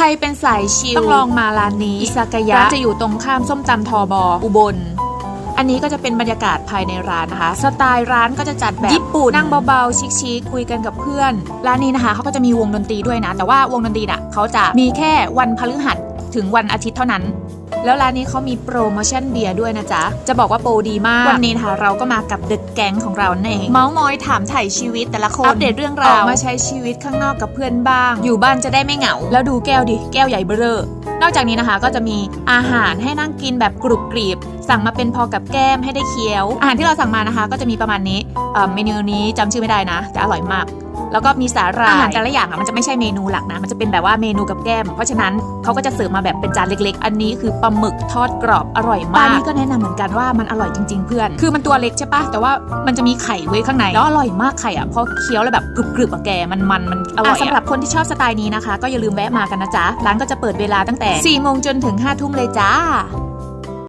ใครเป็นสายชิลต้องลองมาร้านนี้อิซากายะร้านจะอยู่ตรงข้ามส้มตำทอบออุบล อันนี้ก็จะเป็นบรรยากาศภายในร้านนะคะ สไตล์ร้านก็จะจัดแบบญี่ปุ่นนั่งเบาๆ ชิคๆคุยกันกับเพื่อน ร้านนี้นะคะเขาก็จะมีวงดนตรีด้วยนะ แต่ว่าวงดนตรีน่ะเขาจะมีแค่วันพฤหัสถึงวันอาทิตย์เท่านั้น แล้วร้านนี้เขามีโปรโมชั่นเบียร์ด้วยนะจ๊ะ จะบอกว่าโปรดีมาก วันนี้นะคะเราก็มากับเดอะแก๊งของเรานั่นเองเมาส์มอยถามถ่ายชีวิตแต่ละคนอัปเดตเรื่องราวออกมาใช้ชีวิตข้างนอกกับเพื่อนบ้าง อยู่บ้านจะได้ไม่เหงา แล้วดูแก้วดิ แก้วใหญ่เบ้อเร่อนอกจากนี้นะคะก็จะมีอาหารให้นั่งกินแบบกรุบกรีบ สั่งมาเป็นพอกับแก้มให้ได้เคี้ยว อาหารที่เราสั่งมานะคะ ก็จะมีประมาณนี้เอ่อเมนูนี้จำชื่อไม่ได้นะแต่อร่อยมาก แล้วก็มีสาหร่ายอาหารแต่ละอย่างอะมันจะไม่ใช่เมนูหลักนะ มันจะเป็นแบบว่าเมนูกับแก้ม เพราะฉะนั้นเขาก็จะเสิร์ฟมาแบบเป็นจานเล็กๆ อันนี้คือปลาหมึกทอดกรอบอร่อยมากอันนี้ก็แนะนำเหมือนกันว่ามันอร่อยจริง ๆ เพื่อน คือมันตัวเล็กใช่ปะแต่ว่ามันจะมีไข่ไว้ข้างในแล้วอร่อยมากไข่อะเพราะเคี้ยวแล้วแบบกรึบๆอะแกมันมันมันอร่อยสำหรับคนที่ชอบสไตล์นี้นะคะ ก็อย่าลืมแวะมากันนะจ๊ะร้านก็จะเปิดเวลาตั้งแต่4โมงจนถึง5ทุ่มเลยจ้า